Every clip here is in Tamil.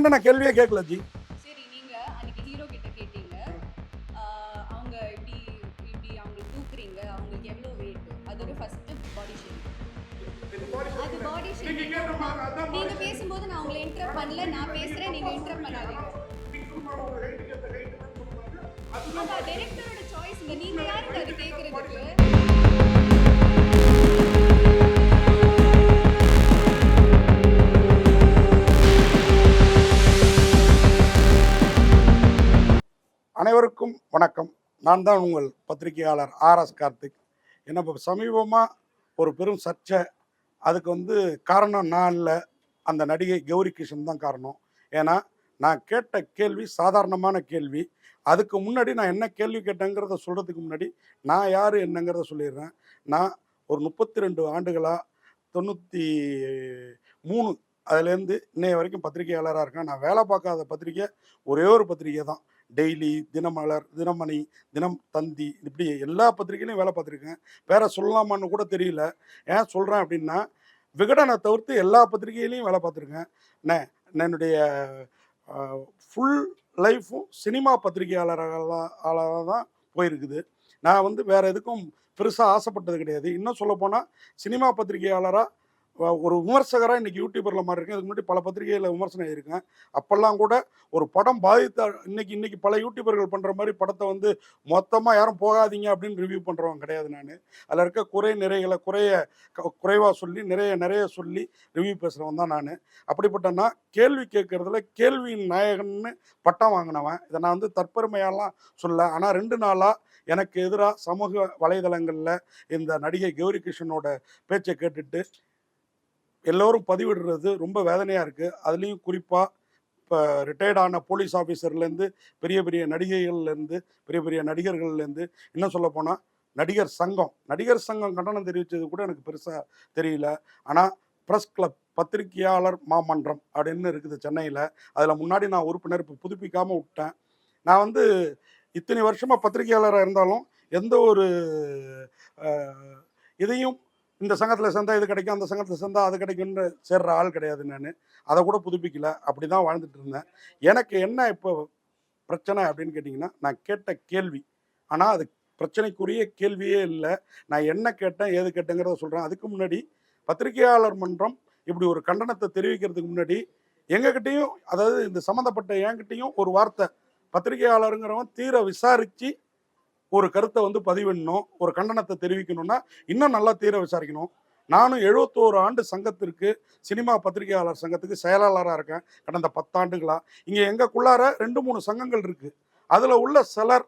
என்கிட்ட நான் கேள்வியே கேட்கல ஜி. சரி நீங்க அன்னைக்கு ஹீரோ கிட்ட கேட்டீங்க. ஆஹ் அவங்க இப்படி இப்படி அவங்க தூக்குறீங்க. அவங்களுக்கு எவ்வளவு வெயிட் அது ஒரு ஃபர்ஸ்ட் பாடி ஷேப் அது பாடி ஷேப் நீங்க பேசும்போது நான் உங்களை இன்டரப்ட் பண்ணல நான் பேசுறேன் நீங்க இன்டரப்ட் பண்ணாதீங்க. டைரக்டரோட சாய்ஸ்ங்க நீங்க யாருங்க அது கேக்குறதுக்கு வணக்கம். நான் தான் உங்கள் பத்திரிகையாளர் ஆர்எஸ் கார்த்திக். என்ன இப்போ சமீபமாக ஒரு பெரும் சர்ச்சை. அதுக்கு வந்து காரணம் நான் இல்லை. அந்த நடிகை கௌரி கிருஷ்ணன் தான் காரணம். ஏன்னா நான் கேட்ட கேள்வி சாதாரணமான கேள்வி. அதுக்கு முன்னாடி நான் என்ன கேள்வி கேட்டேங்கிறத சொல்கிறதுக்கு முன்னாடி நான் யார் என்னங்கிறத சொல்லிடுறேன். நான் ஒரு முப்பத்தி ரெண்டு ஆண்டுகளாக தொண்ணூற்றி மூணு அதுலேருந்து இன்னைய வரைக்கும் பத்திரிகையாளராக இருக்கேன். நான் வேலை பார்க்காத பத்திரிக்கை ஒரே ஒரு பத்திரிக்கை தான். டெய்லி தினமலர் தினமணி தினம் தந்தி இப்படி எல்லா பத்திரிகையிலையும் வேலை பார்த்துருக்கேன். வேற சொல்லலாமான்னு கூட தெரியல. ஏன் சொல்கிறேன் அப்படின்னா விகடனை தவிர்த்து எல்லா பத்திரிகையிலையும் வேலை பார்த்துருக்கேன். நான் என்னுடைய ஃபுல் லைஃப்பும் சினிமா பத்திரிகையாளர்களாக தான் போயிருக்குது. நான் வந்து வேறு எதுக்கும் பெருசாக ஆசைப்பட்டது கிடையாது. இன்னும் சொல்லப்போனால் சினிமா பத்திரிகையாளராக ஒரு விமர்சகராக இன்றைக்கி யூடியூபரில் மாதிரி இருக்கேன். இதுக்கு முன்னாடி பல பத்திரிகையில் விமர்சனம் இருக்கேன் அப்போல்லாம் கூட ஒரு படம் பாதித்த இன்றைக்கி இன்றைக்கி பல யூடியூபர்கள் பண்ணுற மாதிரி படத்தை வந்து மொத்தமாக யாரும் போகாதீங்க அப்படின்னு ரிவ்யூ பண்ணுறவங்க கிடையாது நான். அதில் இருக்க குறை நிறைகளை குறைய குறைவாக சொல்லி நிறைய நிறைய சொல்லி ரிவ்யூ பேசுகிறவன் தான் நான். அப்படிப்பட்ட கேள்வி கேட்குறதுல கேள்வியின் நாயகன்னு பட்டம் வாங்கினவன். இதை நான் வந்து தற்பெருமையாலாம் சொல்ல ஆனால் ரெண்டு நாளாக எனக்கு எதிராக சமூக வலைதளங்களில் இந்த நடிகை கௌரி கிருஷ்ணனோட பேச்சை கேட்டுட்டு எல்லோரும் பதிவிடுறது ரொம்ப வேதனையாக இருக்குது அதுலேயும் குறிப்பாக இப்போ ரிட்டையர்டான போலீஸ் ஆஃபீஸர்லேருந்து பெரிய பெரிய நடிகைகள்லேருந்து பெரிய பெரிய நடிகர்கள்லேருந்து இன்னும் சொல்ல போனால் நடிகர் சங்கம் நடிகர் சங்கம் கண்டனம் தெரிவித்தது கூட எனக்கு பெருசாக தெரியல. ஆனால் ப்ரெஸ் கிளப் பத்திரிகையாளர் மாமன்றம் அப்படின்னு இருக்குது சென்னையில். அதில் முன்னாடி நான் உறுப்பினர் இப்போ புதுப்பிக்காமல் விட்டேன். நான் வந்து இத்தனை வருஷமாக பத்திரிகையாளராக இருந்தாலும் எந்த ஒரு இதையும் இந்த சங்கத்தில் சேர்ந்தால் இது கிடைக்கும் அந்த சங்கத்தில் சேர்ந்தால் அது கிடைக்கும்னு சேர்ற ஆள் கிடையாது நான். அதை கூட புதுப்பிக்கல. அப்படி தான் வாழ்ந்துட்டு இருந்தேன். எனக்கு என்ன இப்போ பிரச்சனை அப்படின்னு கேட்டிங்கன்னா நான் கேட்ட கேள்வி. ஆனால் அது பிரச்சனைக்குரிய கேள்வியே இல்லை. நான் என்ன கேட்டேன் ஏது கேட்டேங்கிறத சொல்கிறேன் அதுக்கு முன்னாடி பத்திரிகையாளர் மன்றம் இப்படி ஒரு கண்டனத்தை தெரிவிக்கிறதுக்கு முன்னாடி எங்ககிட்டையும் அதாவது இந்த சம்மந்தப்பட்ட என்கிட்டையும் ஒரு வார்த்தை. பத்திரிகையாளருங்கிறவன் தீர விசாரித்து ஒரு கருத்தை வந்து பதிவிடணும் ஒரு கண்டனத்தை தெரிவிக்கணும்னா இன்னும் நல்லா தீர விசாரிக்கணும். நானும் எழுபத்தோரு ஆண்டு சங்கத்திற்கு சினிமா பத்திரிகையாளர் சங்கத்துக்கு செயலாளராக இருக்கேன். கடந்த பத்தாண்டுகளாக இங்கே எங்களுக்குள்ளார ரெண்டு மூணு சங்கங்கள் இருக்குது அதில் உள்ள சிலர்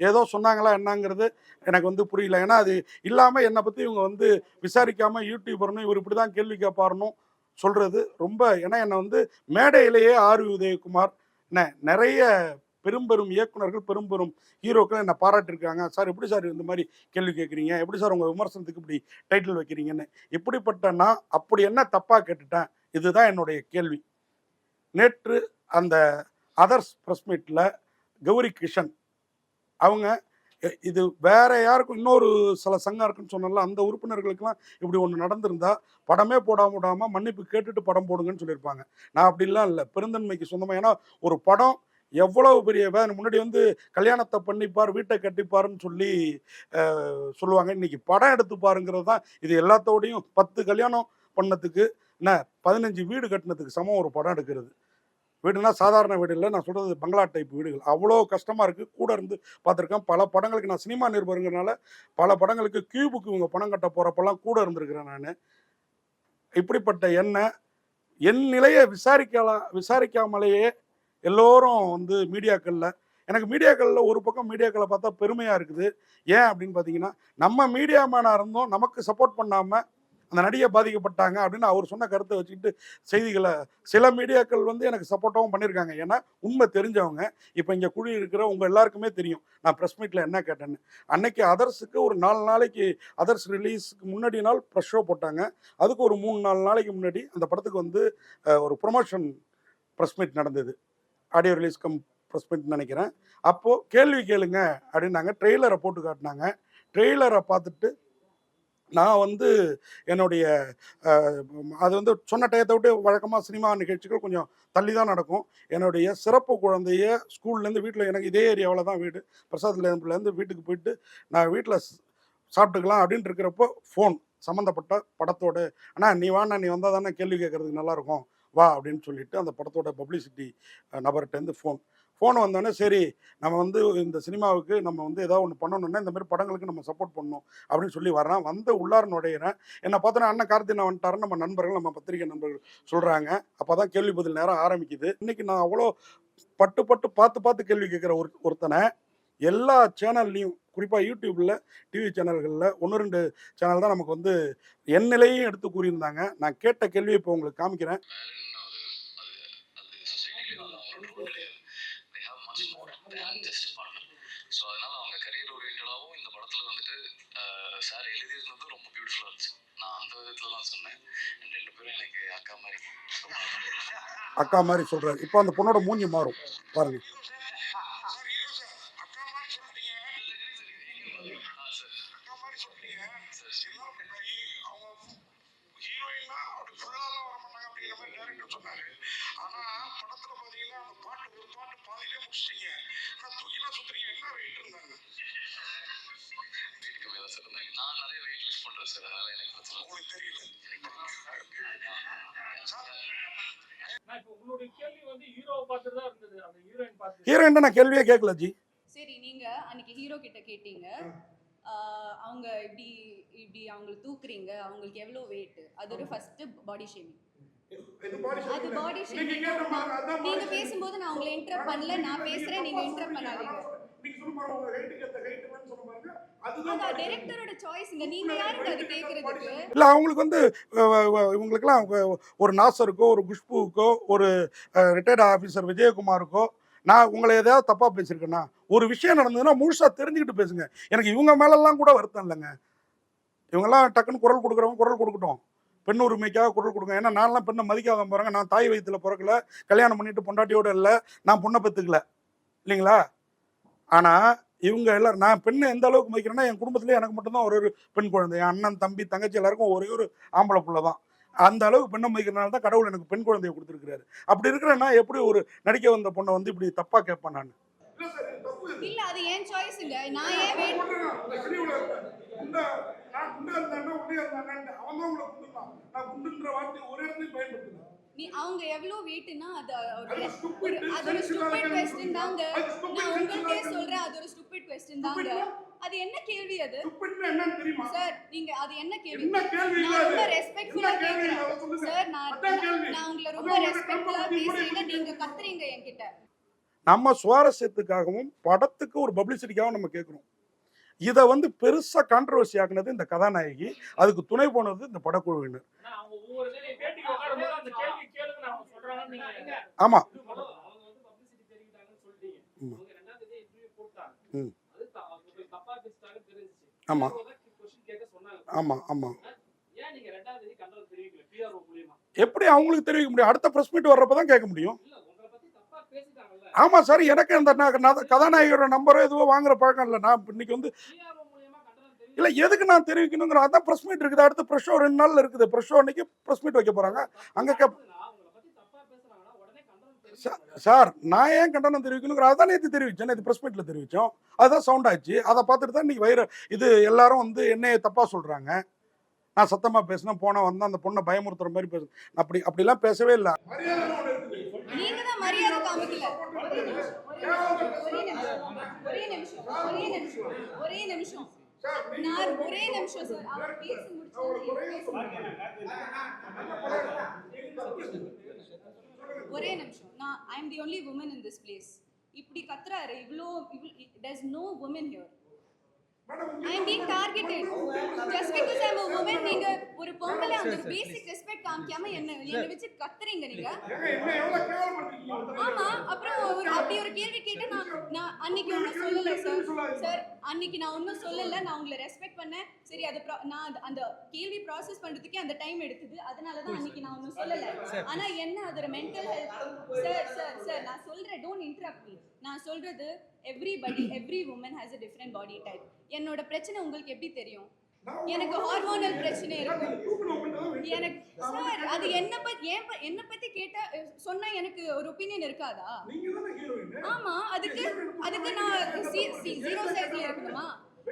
ஏதோ சொன்னாங்களா என்னங்கிறது எனக்கு வந்து புரியல. ஏன்னா அது இல்லாமல் என்னை பற்றி இவங்க வந்து விசாரிக்காமல் யூடியூபர்னு இவர் இப்படி தான் கேள்வி கேட்பாரணும் சொல்கிறது ரொம்ப ஏன்னா என்னை வந்து மேடையிலேயே ஆர். உதயகுமார் என்ன நிறைய பெரும் பெரும் இயக்குனர்கள் பெரும் பெரும் ஹீரோக்கள் என்னை பாராட்டியிருக்காங்க. சார் எப்படி சார் இந்த மாதிரி கேள்வி கேட்குறீங்க? எப்படி சார் உங்கள் விமர்சனத்துக்கு இப்படி டைட்டில் வைக்கிறீங்கன்னு? இப்படிப்பட்டனா அப்படி என்ன தப்பாக கேட்டுட்டேன்? இதுதான் என்னுடைய கேள்வி. நேற்று அந்த அதர்ஸ் ப்ரெஸ் மீட்டில் கௌரி கிஷன் அவங்க இது வேற யாருக்கும் இன்னொரு சில சங்கம் இருக்குன்னு சொன்னால அந்த உறுப்பினர்களுக்கெல்லாம் இப்படி ஒன்று நடந்திருந்தா படமே போடாம விடாம மன்னிப்பு கேட்டுட்டு படம் போடுங்கன்னு சொல்லியிருப்பாங்க. நான் அப்படிலாம் இல்லை. பெருந்தன்மைக்கு சொந்தமாக ஏன்னா ஒரு படம் எவ்வளவு பெரிய முன்னாடி வந்து கல்யாணத்தை பண்ணிப்பார் வீட்டை கட்டிப்பாருன்னு சொல்லி சொல்லுவாங்க. இன்னைக்கு படம் எடுத்து பாருங்கிறது தான். இது எல்லாத்தோடையும் பத்து கல்யாணம் பண்ணதுக்கு என்ன பதினஞ்சு வீடு கட்டினதுக்கு சமம் ஒரு படம் எடுக்கிறது. வீடுனா சாதாரண வீடு இல்லை. நான் சொல்கிறது பங்களா டைப் வீடுகள். அவ்வளோ கஷ்டமாக இருக்குது கூட இருந்து பார்த்துருக்கேன். பல படங்களுக்கு நான் சினிமா நிருபருங்கிறனால பல படங்களுக்கு கியூபுக்கு இவங்க பணம் கட்ட போகிறப்பெல்லாம் கூட இருந்திருக்கிறேன் நான். இப்படிப்பட்ட எண்ணெய் என் நிலையை விசாரிக்கலாம் விசாரிக்காமலேயே எல்லோரும் வந்து மீடியாக்களில் எனக்கு மீடியாக்களில் ஒரு பக்கம் மீடியாக்களை பார்த்தா பெருமையாக இருக்குது. ஏன் அப்படின்னு பார்த்தீங்கன்னா நம்ம மீடியா மேனாக இருந்தோம் நமக்கு சப்போர்ட் பண்ணாமல் அந்த நடிகை பாதிக்கப்பட்டாங்க அப்படின்னு அவர் சொன்ன கருத்தை வச்சுக்கிட்டு செய்திகளை சில மீடியாக்கள் வந்து எனக்கு சப்போர்ட்டாகவும் பண்ணியிருக்காங்க. ஏன்னா உண்மை தெரிஞ்சவங்க. இப்போ இங்கே குழி இருக்கிற உங்கள் எல்லாருக்குமே தெரியும். நான் ப்ரெஸ் மீட்டில் என்ன கேட்டேன்னு. அன்னைக்கு அதர்ஸுக்கு ஒரு நாலு நாளைக்கு அதர்ஸ் ரிலீஸுக்கு முன்னாடி நாள் ப்ரெஸ் ஷோ போட்டாங்க. அதுக்கு ஒரு மூணு நாலு நாளைக்கு முன்னாடி அந்த படத்துக்கு வந்து ஒரு ப்ரொமோஷன் ப்ரெஸ் மீட் நடந்தது. ஆடியோ ரிலீஸ் கம் ப்ரெஸ் நினைக்கிறேன். அப்போது கேள்வி கேளுங்க அப்படின்னாங்க. ட்ரெய்லரை போட்டு காட்டினாங்க. ட்ரெய்லரை பார்த்துட்டு நான் வந்து என்னுடைய அது வந்து சொன்ன டயத்தை விட்டு வழக்கமாக சினிமா நிகழ்ச்சிகள் கொஞ்சம் தள்ளி தான் நடக்கும். என்னுடைய சிறப்பு குழந்தைய ஸ்கூல்லேருந்து வீட்டில் எனக்கு இதே ஏரியாவில் தான் வீடு. பிரசாத்லேருந்து வீட்டுக்கு போயிட்டு நான் வீட்டில் சாப்பிட்டுக்கலாம் அப்படின்ட்டு இருக்கிறப்போ ஃபோன் சம்மந்தப்பட்ட படத்தோடு அண்ணா நீ வாண்ணா நீ வந்தால் தானே கேள்வி கேட்குறதுக்கு நல்லாயிருக்கும் வா அப்படின்னு சொல்லிட்டு அந்த படத்தோட பப்ளிசிட்டி நபர்கிட்டேருந்து ஃபோன் ஃபோன் வந்தோடனே சரி நம்ம வந்து இந்த சினிமாவுக்கு நம்ம வந்து ஏதாவது ஒன்று பண்ணணும்னா இந்த மாதிரி படங்களுக்கு நம்ம சப்போர்ட் பண்ணணும் அப்படின்னு சொல்லி வரேன் வந்து உள்ளார் நுழையிறேன். என்னை பார்த்தோன்னா அண்ணன் கார்த்தினா வந்துட்டாருன்னு நம்ம நண்பர்கள் நம்ம பத்திரிகை நண்பர்கள் சொல்கிறாங்க அப்போ தான் கேள்வி பதில் நேரம் ஆரம்பிக்குது. இன்றைக்கி நான் அவ்வளோ பட்டு பட்டு பார்த்து பார்த்து கேள்வி கேட்குற ஒரு ஒருத்தனை எல்லா சேனல்லையும் குறிப்பாக யூடியூப்பில் டிவி சேனல்களில் ஒன்று ரெண்டு சேனல் தான் நமக்கு வந்து என் நிலையும் எடுத்து கூறியிருந்தாங்க. நான் கேட்ட கேள்வியை இப்போ உங்களுக்கு காமிக்கிறேன். ஸோ அதனால அவங்க கரியர் ஓரியன்டாகவும் இந்த படத்துல வந்துட்டு சார் எழுதியிருந்தது ரொம்ப பியூட்டிஃபுல்லாக இருந்துச்சு. நான் அந்த விதத்துல தான் சொன்னேன். And ரெண்டு பேரும் எனக்கு அக்கா மாதிரி. அக்கா மாதிரி சொல்கிறாரு இப்போ அந்த பொண்ணோட மூஞ்சி மாறும். பாருங்க. Wait wait. நான் கேள்வி வந்து ஹீரோவை பார்த்து தான் இருந்தது. அந்த ஹீரோயின் பார்த்து ஹீரோயின் நான் கேள்வியே கேட்கல ஜி. சரி நீங்க அன்னைக்கு ஹீரோ கிட்ட கேட்டீங்க. ஆஹ் அவங்க இப்படி இப்படி அவங்களை தூக்குறீங்க. அவங்களுக்கு எவ்வளோ வெயிட் அது ஒரு ஃபர்ஸ்ட் பாடி ஷேமிங் அது பாடி ஷேமிங் நீங்க பேசும்போது நான் உங்களை இன்டரப்ட் பண்ணல நான் பேசுறேன் நீங்க இன்டரப்ட் பண்ணாதீங்க. அதான் டைரக்டரோட சாய்ஸ்ங்க நீங்க யாருங்க அது கேக்குறதுக்கு? இல்லை அவங்களுக்கு வந்து அவங்க ஒரு நாசருக்கோ ஒரு குஷ்புவுக்கோ ஒரு ரிட்டையர்ட் ஆஃபீஸர் விஜயகுமாருக்கோ நான் உங்களை எதையாவது தப்பாக பேசியிருக்கேன்னா ஒரு விஷயம் நடந்ததுன்னா முழுசாக தெரிஞ்சுக்கிட்டு பேசுங்க. எனக்கு இவங்க மேலெல்லாம் கூட வருத்தம் இல்லைங்க. இவங்கெல்லாம் டக்குன்னு குரல் கொடுக்குறவங்க குரல் கொடுக்கட்டும். பெண் உரிமைக்காக குரல் கொடுங்க. ஏன்னா நான்லாம் பெண்ணை மதிக்காத போகிறேங்க நான் தாய் வயித்துல பிறக்கல. கல்யாணம் பண்ணிட்டு பொண்டாட்டியோட இல்லை. நான் பொண்ணை பெற்றுக்கல இல்லைங்களா? ஆனால் இவங்க எல்லாரும் நான் பெண்ணை எந்த அளவுக்கு மதிக்கிறேன்னா என் குடும்பத்துலேயே எனக்கு மட்டும்தான் ஒரு ஒரு பெண் குழந்தை. என் அண்ணன் தம்பி தங்கச்சி எல்லாருக்கும் ஒரே ஒரு ஆம்பளை புள்ள தான் அந்த அளவுக்கு பெண்ணை மதிக்கிறனால தான் கடவுள் எனக்கு பெண் குழந்தையை கொடுத்துருக்கிறாரு. அப்படி இருக்கிற நான் எப்படி ஒரு நடிக்க வந்த பொண்ணை வந்து இப்படி தப்பாக கேட்பேன் நான்? இல்ல அது ஏன் சாய்ஸ்ங்க நான் ஏன் வெயிட் நீ அவங்க எவ்வளோ வெயிட்னா அது ஒரு ஒரு அது ஒரு ஸ்டூபிட் கொஸ்டின் தாங்க. நான் உங்களுக்கே சொல்றேன் அது ஒரு ஸ்டூபிட் கொஸ்டின் தாங்க. அது என்ன கேள்வி அது? சார் நீங்க அது என்ன கேள்வி? என்ன கேள்வி இல்ல நான்? ரொம்ப ரெஸ்பெக்ட்ஃபுல்லா கேக்குறேன். சார் நான். நான் உங்களை ரொம்ப உங்களை ரெஸ்பெக்ட்ஃபுல்லா கூட நீங்க கத்துறீங்க என்கிட்ட. நம்ம சுவாரஸ்யத்துக்காகவும் படத்துக்கு ஒரு பப்ளிசிட்டிக்காகவும் நம்ம கேட்குறோம். இதை வந்து பெருசாக கான்ட்ரவர்சி ஆக்குனது இந்த கதாநாயகி அதுக்கு துணை போனது இந்த படக்குழுவினர். ஆமாம் ஆமாம் ஆமாம் ஆமாம் எப்படி அவங்களுக்கு தெரிவிக்க முடியும்? அடுத்த ப்ரெஸ் மீட் வர்றப்ப தான் கேட்க முடியும் இல்ல உங்களை பத்தி தப்பா ஆமாம் ஆமா சார் எனக்கு அந்த கதாநாயகரோட நம்பரோ எதுவோ வாங்குற பழக்கம் இல்லை. நான் இன்னைக்கு வந்து இல்லை எதுக்கு நான் தெரிவிக்கணுங்கிற அதான் ப்ரெஸ் மீட் இருக்குது. அடுத்து ப்ரெஷ் ஷோ ரெண்டு நாளில் இருக்குது. ப்ரெஷ் ஷோ அன்னைக்கு ப்ரெஸ் மீட் வைக்க போறாங்க. அங்க கேப் சார் நான் ஏன் கண்டனம் தெரிவிக்கணுங்கிற அதான் நேற்று தெரிவிச்சேன். நேற்று ப்ரெஸ் மீட்டில் தெரிவித்தோம் அதுதான் சவுண்ட் ஆச்சு. அதை பார்த்துட்டு தான் இன்னைக்கு வைர இது எல்லாரும் வந்து என்னையை தப்பாக சொல்கிறாங்க நான் சத்தமாக பேசினேன் போனால் வந்து அந்த பொண்ணை பயமுறுத்துற மாதிரி பேசு. அப்படி அப்படிலாம் பேசவே இல்லை. ஒரே நிமிஷம் ஒரே நிமிஷம் ஒரே நிமிஷம் ஒரே நிமிஷம். நான் ஒரே நிமிஷம் சார். அவர் பேசி ஒரே நிமிஷம். நான் I am the only woman in this place இப்படி கத்துறாரு. இவ்வளோ does no woman here I am being targeted just because I am a woman நீங்க ஒரு பேசிக் ரெஸ்பெக்ட் காமிக்காம என்ன என்ன வச்சு கத்துறீங்க நீங்க ஆமா அப்புறம் ஒரு அப்படி ஒரு கேள்வி கேட்டு நான் நான் அன்னைக்கு ஒன்றும் சொல்லல சார் சார் அன்னைக்கு நான் ஒன்றும் சொல்லல. நான் உங்களை ரெஸ்பெக்ட் பண்ணேன். சரி அது நான் அந்த- கேள்வி ப்ராசஸ் பண்றதுக்கே அந்த டைம் எடுத்தது. அதனால தான் அன்னைக்கு நான் ஒன்றும் சொல்லல. ஆனா என்ன அது ஒரு mental health sir sir sir நான் சொல்றேன். டோன்ட் இன்டரப்ட் மீ நான் சொல்றது everybody every woman has a different body type என்னோட பிரச்சனை உங்களுக்கு எப்படி தெரியும்? எனக்கு ஹார்மோனல் பிரச்சனை. இருக்கும். எனக்கு சார் அது என்ன பத்தி ஏன் என்ன பத்தி கேட்டா சொன்னா எனக்கு ஒரு ஒப்பீனியன் இருக்காதா? ஆமா அதுக்கு அதுக்கு நான் ஜீரோ சைஸ்ல இருக்கணுமா?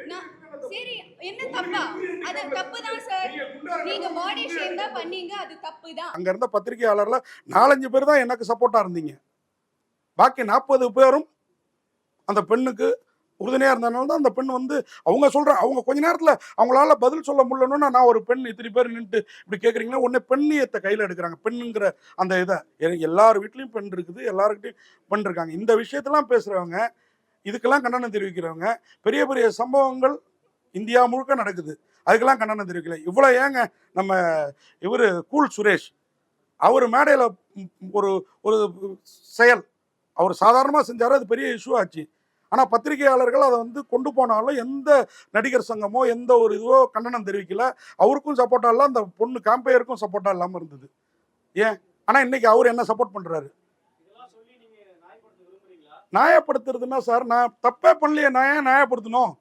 நான் சரி என்ன தப்பா? அது தப்பு தான் சார் நீங்க பாடி ஷேம் தான் பண்ணீங்க அது தப்பு தான். அங்க இருந்த பத்திரிகையாளர்ல நாலஞ்சு பேர் தான் எனக்கு சப்போர்ட்டா இருந்தீங்க. பாக்கி நாற்பது பேரும் அந்த பெண்ணுக்கு உறுதுணையாக இருந்ததுனால தான் அந்த பெண் வந்து அவங்க சொல்கிற அவங்க கொஞ்ச நேரத்தில் அவங்களால பதில் சொல்ல முடியலன்னா நான் ஒரு பெண் இத்தனை பேர் நின்றுட்டு இப்படி கேட்குறீங்கன்னா உடனே பெண்ணியத்தை கையில் எடுக்கிறாங்க. பெண்ணுங்கிற அந்த இதை எல்லார் வீட்லேயும் பெண் இருக்குது எல்லாருக்கிட்டையும் பெண் இருக்காங்க. இந்த விஷயத்தெல்லாம் பேசுகிறவங்க இதுக்கெல்லாம் கண்டனம் தெரிவிக்கிறவங்க பெரிய பெரிய சம்பவங்கள் இந்தியா முழுக்க நடக்குது. அதுக்கெல்லாம் கண்டனம் தெரிவிக்கல. இவ்வளோ ஏங்க நம்ம இவர் கூல் சுரேஷ். அவர் மேடையில் ஒரு ஒரு செயல். அவர் சாதாரணமாக செஞ்சார் அது பெரிய இஷ்யூ ஆச்சு. ஆனால் பத்திரிகையாளர்கள் அதை வந்து கொண்டு போனாலும் எந்த நடிகர் சங்கமோ எந்த ஒரு இதுவோ கண்டனம் தெரிவிக்கல. அவருக்கும் சப்போர்ட்டாக இல்லை அந்த பொண்ணு காம்பையருக்கும் சப்போர்ட்டா இல்லாமல் இருந்தது. ஏன்? ஆனால் இன்னைக்கு அவர் என்ன சப்போர்ட் பண்ணுறாரு நியாயப்படுத்துறதுன்னா சார் நான் தப்பே பண்ணலையே நான் ஏன் நியாயப்படுத்தணும்?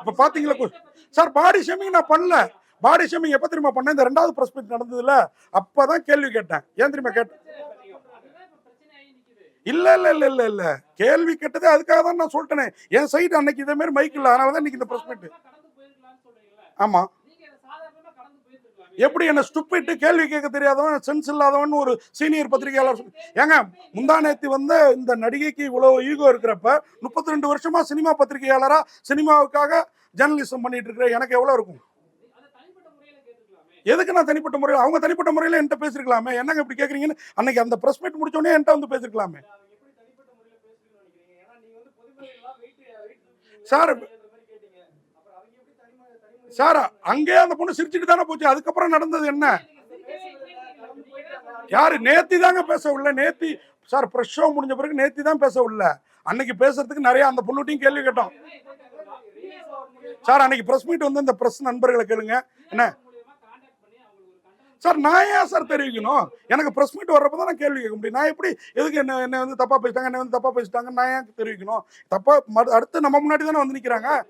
இப்போ பார்த்தீங்களா சார் பாடி ஷேமிங் நான் பண்ணல. பாடி ஷேமிங் எப்போ திரும்ப பண்ணேன்? இந்த ரெண்டாவது ப்ரெஸ் மீட் நடந்ததுல அப்போ தான் கேள்வி கேட்டேன். ஏன் தெரியுமா கேட்டேன் அதுதான் இப்ப பிரச்சனையாகி நிக்குது இல்ல இல்ல இல்ல இல்ல இல்ல. கேள்வி கேட்டதே அதுக்காக தான் நான் சொல்லிட்டேனே. என் சைடு அன்னைக்கு இதே மாதிரி மைக் இல்ல. அதனால தான் இன்னைக்கு இந்த ப்ரெஸ் மீட் கடந்து போயிருக்கலாம்னு சொல்றீங்கல்ல. ஆமா. நீங்க இதை சாதாரணமா கடந்து போயிருக்கலாம். எப்படி என்ன ஸ்டுப்பிட்டு கேள்வி கேட்க தெரியாதவன் சென்ஸ் இல்லாதவன் ஒரு சீனியர் பத்திரிகையாளர் ஏங்க முந்தா நேத்து வந்து இந்த நடிகைக்கு இவ்வளவு ஈகோ இருக்கிறப்ப முப்பத்தி ரெண்டு வருஷமா சினிமா பத்திரிகையாளரா சினிமாவுக்காக ஜேர்னலிசம் பண்ணிட்டு இருக்கிற எனக்கு எவ்வளவு இருக்கும் அதை தனிப்பட்ட முறையில கேட்டுக்கலாமே எதுக்கு நான் தனிப்பட்ட முறையில்? அவங்க தனிப்பட்ட முறையில் என்கிட்ட பேசிருக்கலாமே. என்னங்க இப்படி கேட்குறீங்கன்னு அன்னைக்கு அந்த ப்ரெஸ் மீட் முடிச்சோடனே என்கிட்ட வந்து பேசிருக்கலாமே. சார், சார் அங்கேயே அந்த பொண்ணு சிரிச்சுட்டு தானே போச்சு. அதுக்கப்புறம் நடந்தது என்ன? யாரு? நேத்தி தாங்க பேச உள்ள. நேத்தி சார் ஃப்ரெஷ் ஷோ முடிஞ்ச பிறகு நேத்தி தான் பேச உள்ள. அன்னைக்கு பேசுறதுக்கு நிறைய அந்த பொண்ணுகிட்டையும் கேள்வி கேட்டோம். சார் அன்னைக்கு ப்ரெஸ் மீட் வந்து இந்த ப்ரெஸ் நண்பர்களை கேளுங்க. என்ன? சார் நான் ஏன் சார் தெரிவிக்கணும்? எனக்கு ப்ரெஸ் மீட் வர்றப்ப தான் நான் கேள்வி கேட்க முடியும். நான் எப்படி எதுக்கு என்ன என்ன வந்து தப்பாக பேசிட்டாங்க என்ன வந்து தப்பாக பேசிட்டாங்க நான் ஏன் தெரிவிக்கணும்? தப்பாக மறு- அடுத்து நம்ம முன்னாடி தானே வந்து நிற்கிறாங்க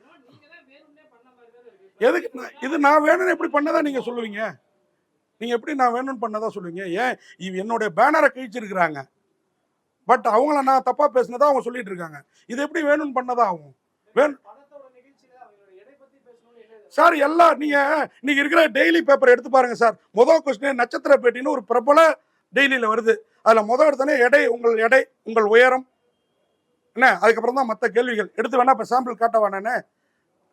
எதுக்கு நான்- இது நான் வேணும்னு எப்படி பண்ணதான் நீங்கள் சொல்லுவீங்க? நீங்கள் எப்படி நான் வேணும்னு பண்ணதான் சொல்லுவீங்க? ஏன் இவ் என்னுடைய பேனரை கழிச்சிருக்கிறாங்க. பட் அவங்கள நான் தப்பாக பேசினதான் அவங்க சொல்லிட்டு இருக்காங்க. இது எப்படி வேணும்னு பண்ணதான் ஆகும் வேணும் படத்தோட நிகழ்ச்சியில அவங்களோட எடை பத்தி பேசணும்னு என்ன சார் எல்லாம் நீங்கள் இன்னைக்கு இருக்கிற டெய்லி பேப்பர் எடுத்து பாருங்க சார். முதல் கொஸ்டின் நட்சத்திர பேட்டின்னு ஒரு பிரபல டெய்லியில் வருது. அதில் முதல் எடுத்தோடனே எடை உங்கள் எடை உங்கள் உயரம். என்ன? அதுக்கப்புறம் தான் மற்ற கேள்விகள். எடுத்து வேணா இப்போ சாம்பிள் காட்ட வேணானே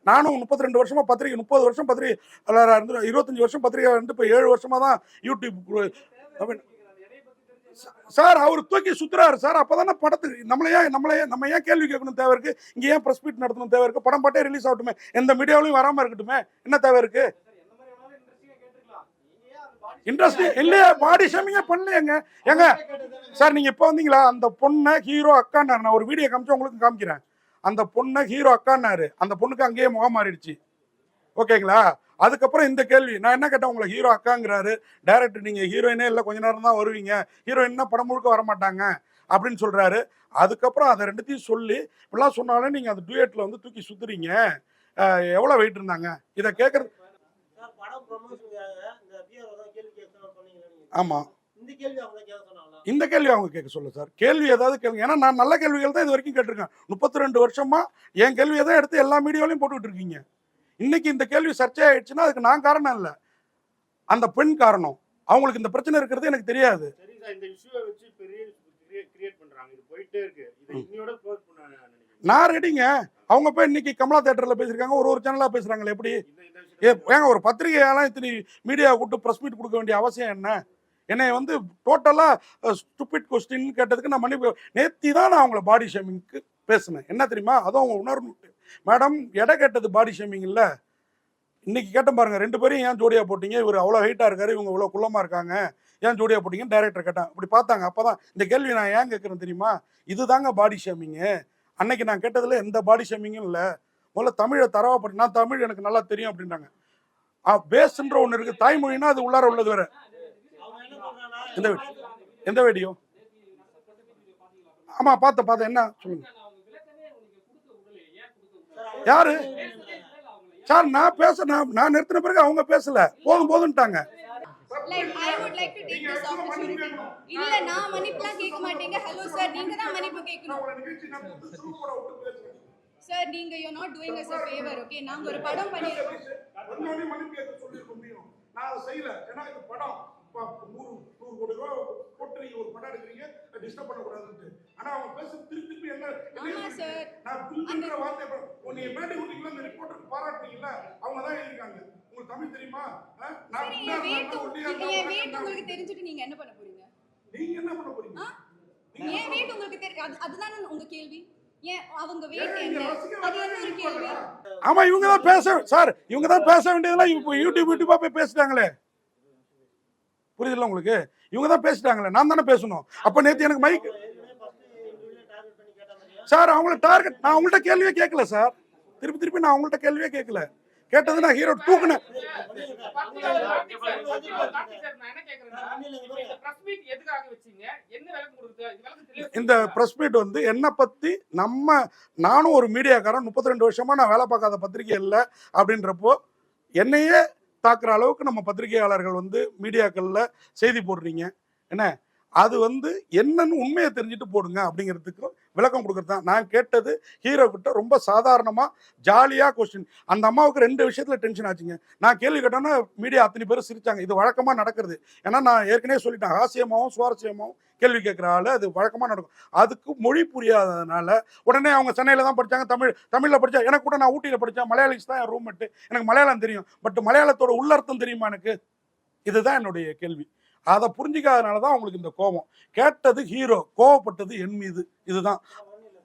நானும் முப்பத்தி ரெண்டு வருஷமா பத்திரிகை முப்பது வருஷம் பத்திரிகை இருந்து இருபத்தஞ்சு வருஷம் பத்திரிகை இருந்து இப்போ ஏழு வருஷமா தான் யூடியூப் சார் அவர் தூக்கி சுத்துறாரு. சார் அப்பதானே படத்துக்கு நம்மள ஏன் நம்ம ஏன் கேள்வி கேட்கணும் தேவை இருக்கு? இங்கே ஏன் ப்ரெஸ் மீட் நடத்தணும் தேவை இருக்கு? படம் பாட்டே ரிலீஸ் ஆகட்டுமே. எந்த மீடியாவிலையும் வராமல் இருக்கட்டுமே. என்ன தேவை இருக்கு? இன்ட்ரெஸ்டிங் இல்லையா பாடி ஷேமிங்கே பண்ணலையேங்க. ஏங்க சார் நீங்க இப்போ வந்தீங்களா? அந்த பொண்ணை ஹீரோ அக்கான்னாரு நான் ஒரு வீடியோ காமிச்சு உங்களுக்கு காமிக்கிறேன். அந்த பொண்ணை ஹீரோ அக்கான்னாரு. அந்த பொண்ணுக்கு அங்கேயே முகம் மாறிடுச்சு. ஓகேங்களா? அதுக்கப்புறம் இந்த கேள்வி நான் என்ன கேட்டேன்? உங்களை ஹீரோ அக்காங்கிறாரு. டைரக்டர் நீங்க ஹீரோயினே இல்லை கொஞ்ச நேரம் தான் வருவீங்க. ஹீரோயின்னா படம் முழுக்க வர மாட்டாங்க அப்படின்னு சொல்றாரு. அதுக்கப்புறம் அதை ரெண்டுத்தையும் சொல்லி இப்படிலாம் சொன்னாலே நீங்க அந்த டூயட்ல வந்து தூக்கி சுத்துறீங்க. அஹ் எவ்வளவு வெயிட் இருந்தாங்க? இதை கேட்கறது ப்ரொமோஷனுக்காக இந்த கேள்வி கேள்வி அவங்க கேட்க கேள்வி சொல்ல சார். கேள்வி ஏதாவது கேளுங்க. ஏன்னா நான் நல்ல கேள்விகள் தான் இது வரைக்கும் கேட்டிருக்கேன். முப்பத்தி ரெண்டு வருஷமா என் கேள்வியை தான் எடுத்து எல்லா மீடியாவிலையும் போட்டுக்கிட்டு இருக்கீங்க. இன்னைக்கு இந்த கேள்வி சர்ச்சை ஆயிடுச்சுன்னா அதுக்கு நான் காரணம் இல்லை. அந்த பெண் காரணம். அவங்களுக்கு இந்த பிரச்சனை இருக்கிறது எனக்கு தெரியாது. நான் ரெடிங்க அவங்க போய் இன்னைக்கு கமலா தேட்டர்ல பேசியிருக்காங்க. ஒரு ஒரு சேனலா பேசுறாங்களே எப்படி? ஏங்க ஒரு பத்திரிகையாலாம் இத்தனை மீடியா கூப்பிட்டு ப்ரெஸ் மீட் கொடுக்க வேண்டிய அவசியம் என்ன? என்னை வந்து டோட்டலாக ஸ்டூபிட் கொஸ்டின் கேட்டதுக்கு நான் மன்னிப்பு நேத்தி தான் நான் அவங்கள பாடி ஷேமிங்க்கு பேசினேன். என்ன தெரியுமா? அதுவும் அவங்க உணர்வு மேடம் எடை கேட்டது பாடி ஷேமிங் இல்லை. இன்னைக்கு கேட்டேன் பாருங்க ரெண்டு பேரும் ஏன் ஜோடியா போட்டீங்க? இவர் அவ்வளோ ஹைட்டாக இருக்காரு இவங்க இவ்வளோ குள்ளமாக இருக்காங்க. ஏன் ஜோடியா போட்டிங்கன்னு டைரக்டர் கேட்டேன். இப்படி பார்த்தாங்க. அப்போதான் இந்த கேள்வி நான் ஏன் கேட்குறேன் தெரியுமா? இதுதாங்க பாடி ஷேமிங்கு அன்னைக்கு நான் கேட்டதில் எந்த பாடி ஷேமிங்கும் இல்லை. முதல்ல தமிழை தரவா படி நான் தமிழ் எனக்கு நல்லா தெரியும் அப்படின்றாங்க பேஸ்ன்ற ஒன்று இருக்குது தாய்மொழினா அது உள்ளார உள்ளது வேற. எந்த எந்த வீடியோ ஆமாம் பார்த்தேன் பார்த்தேன் என்ன? சொல்லுங்கள் அவங்க விளக்கமே உங்களுக்கு கொடுக்க விடல ஏன் கொடுக்க விடல சார், அவங்க யாரு? சார் நான் பேச நான் நான் நிறுத்தின பிறகு அவங்க பேசல. போதும் போதும்ட்டாங்க. Like I would like to take this opportunity இல்ல நான் மன்னிப்புலாம் கேட்க மாட்டேங்க. ஹலோ சார் நீங்க தான் மன்னிப்பு கேட்கணும். சார் நீங்க you not doing us favour okay நாங்க ஒரு படம் பண்ணிருக்கோம். நான் செய்யல. ஏன்னா இது படம். நூறு நூறு கோடி நீங்க ஒரு படம் எடுக்கிறீங்க டிஸ்டர்ப் பண்ணக்கூடாதுன்ட்டு. ஆனா அவங்க பேச திருப்பி திருப்பி என்ன என்ன ஆமா சார் நான் புரிஞ்சுக்கிற வார்த்தை உன்னை மேடை விட்டீங்களா இந்த ரிப்போர்ட்டருக்கு பாராட்டுனீங்களா அவங்க தான் எழுதிருக்காங்க உங்களுக்கு தமிழ் தெரியுமா? நான்? உங்களுக்கு தெரிஞ்சுட்டு நீங்க என்ன பண்ண போறீங்க? நீங்க என்ன பண்ண போறீங்க? ஏன் வேட்டு உங்களுக்கு தெரியும் அது அதுதானே உங்க கேள்வி? ஆமா இவங்க தான் பேச சார் இவங்க தான் பேச வேண்டியதெல்லாம் யூடியூப் யூடியூபா போய் பேசிட்டாங்களே. புரியுதுல்ல உங்களுக்கு? இவங்க தான் பேசிட்டாங்களே நான் தானே பேசணும். அப்ப நேத்து எனக்கு மைக் சார் அவங்கள டார்கெட் நான் அவங்கள்ட்ட கேள்வியே கேட்கல சார். திருப்பி திருப்பி நான் அவங்கள்ட்ட கேள்வியே கேட்கல கேட்டது நான் ஹீரோ தூக்குனேன். இந்த. ப்ரெஸ் மீட் வந்து என்னை பற்றி நம்ம நானும் ஒரு மீடியாக்காரன் முப்பத்தி ரெண்டு வருஷமாக நான் வேலை பார்க்காத பத்திரிகை இல்லை அப்படின்றப்போ என்னையே தாக்குற அளவுக்கு நம்ம பத்திரிகையாளர்கள் வந்து மீடியாக்களில் செய்தி போடுறீங்க. என்ன? அது வந்து என்னன்னு உண்மையை தெரிஞ்சுட்டு போடுங்க அப்படிங்கிறதுக்கும் விளக்கம் கொடுக்குறது தான் நான் கேட்டது ஹீரோ கிட்ட ரொம்ப சாதாரணமாக ஜாலியாக கொஸ்டின் அந்த அம்மாவுக்கு ரெண்டு விஷயத்தில் டென்ஷன் ஆச்சுங்க. நான் கேள்வி கேட்டோன்னா மீடியா அத்தனை பேரும் சிரிச்சாங்க. இது வழக்கமாக நடக்கிறது. ஏன்னா நான் ஏற்கனவே சொல்லிட்டேன் ஹாஸ்யமாகவும் சுவாரஸ்யமாகவும் கேள்வி கேட்குறாள் அது வழக்கமாக நடக்கும். அதுக்கு மொழி புரியாததுனால உடனே அவங்க சென்னையில் தான் படித்தாங்க தமிழ் தமிழில் படித்தா எனக்கு கூட நான் ஊட்டியில் படித்தேன் மலையாளிஸ் தான் என் ரூம்மேட்டு எனக்கு மலையாளம் தெரியும். பட் மலையாளத்தோட உள்ளர்த்தம் தெரியுமா எனக்கு? இதுதான் என்னுடைய கேள்வி. அதை புரிஞ்சிக்காதனால தான் அவங்களுக்கு இந்த கோபம். கேட்டது ஹீரோ கோவப்பட்டது என் மீது. இதுதான்.